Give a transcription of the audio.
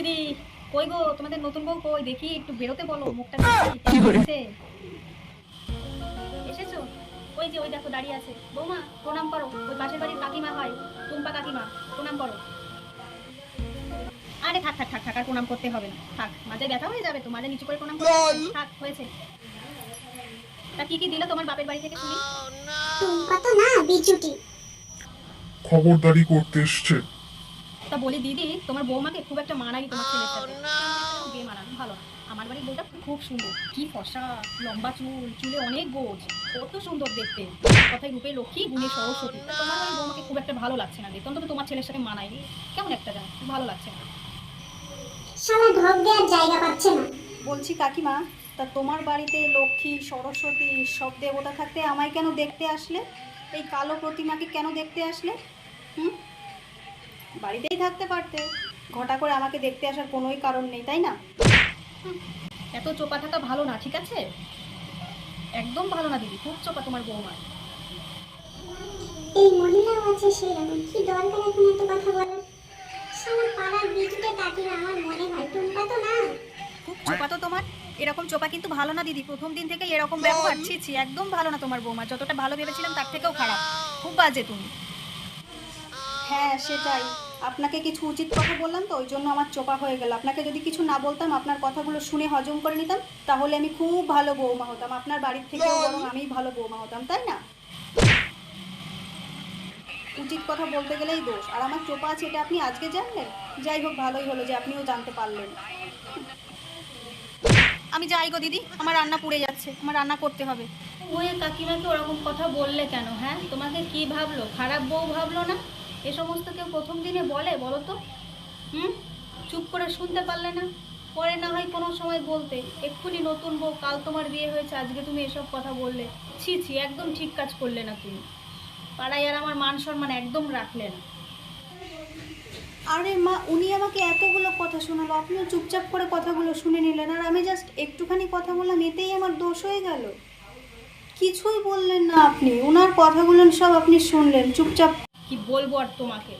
দিদি। কই গো তোমাদের নতুন বউ কই? দেখি একটু বেরোতে বলো মুখটা কি করে? এসেছ? ওই যে ওই দেখো দাঁড়িয়ে আছে। বৌমা প্রণাম করো। ওই পাশের বাড়ির কাকিমা হয় টুম্পা কাকিমা প্রণাম করো। আরে থাক থাক থাক থাক আর প্রণাম করতে হবে না। থাক মাঝে ব্যথা হয়ে যাবে তো মাঝে নিচু করে প্রণাম করতে হবে থাক হয়েছে। তা কি কি দিল তোমার বাপের বাড়ি থেকে শুনি? টুম্পা তো না বিচুটি। খবরদারি করতে এসছে। তা বলি দিদি তোমার বৌমাকে খুব একটা মানাই তোমার ছেলের সাথে। বিয়ে মানানো ভালো আমার বাড়ির বউটা খুব সুন্দর। কি ফসা লম্বা চুল চুলে অনেক গোজ। কত সুন্দর দেখতে। কথায় রূপে লক্ষ্মী গুণে সরস্বতী। তা তোমার বাড়ির বৌমাকে খুব একটা ভালো লাগছে না। দেখতে অন্তত তোমার ছেলের সাথে মানায়নি। কেমন একটা জানো ভালো লাগছে না। ঢক দেওয়ার জায়গা পাচ্ছে না। বলছি কাকিমা তা তোমার বাড়িতে লক্ষ্মী সরস্বতী সব দেবতা থাকতে আমায় কেন দেখতে আসলে? এই কালো প্রতিমাকে কেন দেখতে আসলে? হুম? বাড়িতেই থাকতে পারতে। ঘটা করে আমাকে দেখতে আসার কোনোই কারণ নেই তাই না? এত চোপা থাকা ভালো না ঠিক আছে? একদম ভালো না দিদি খুব চোপা তোমার বৌমা এই মহিলাও আছে সেরকম কি দরকার এখন এত কথা বলার? শালা পাড়ার বিচুটে কাকিমা আমার মনে হয় টুম্পা তো না। খুব চোপা তো তোমার। এরকম চোপা কিন্তু ভালো না দিদি। প্রথম দিন থেকে এরকম ব্যবহার। ছি ছি একদম ভালো না তোমার বৌমা। যতটা ভালো ভেবেছিলাম তার থেকেও খারাপ। খুব বাজে তুমি। হ্যাঁ সেটাই। আপনাকে কিছু উচিত কথা বললাম তো ওই জন্য আমার চোপা হয়ে গেল। আপনাকে যদি কিছু না বলতাম আপনার কথাগুলো শুনে হজম করে নিতাম তাহলে আমি খুব ভালো বৌমা হতাম। আপনার বাড়ির থেকেও বরং আমিই ভালো বৌমা হতাম তাই না? উচিত কথা বলতে গেলেই দোষ। আর আমার চোপা আছে এটা আপনি আজকে জানলেন? যাই হোক ভালোই হলো যে আপনিও জানতে পারলেন। আমি যাই গো দিদি আমার রান্না পুড়ে যাচ্ছে আমার রান্না করতে হবে। ওই কাকিমাকে ওরকম কথা বললে কেন হ্যাঁ? তোমাকে কি ভাবলো? খারাপ বউ ভাবলো না? এ সমস্ত কেউ প্রথম দিনে বলে বলো তো হুম? চুপ করে শুনতে পারলে না? পরে না হয় কোনো সময় বলতে, এক্ষুনি নতুন বউ, কাল তোমার বিয়ে হয়েছে, আজকে তুমি এসব কথা বললে। ছি ছি, একদম ঠিক কাজ করলে না তুমি। পাড়ায় আর আমার মান সম্মান একদম রাখলে না। আরে মা, উনি আমাকে এতগুলো কথা শোনালো, আপনিও চুপচাপ করে কথাগুলো শুনে নিলেন, আর আমি জাস্ট একটুখানি কথা বললাম, এতেই আমার দোষ হয়ে গেল। কিছুই বললেন না আপনি ওনার কথাগুলো সব আপনি শুনলেন, চুপচাপ। কি বলব আর তোমাকে?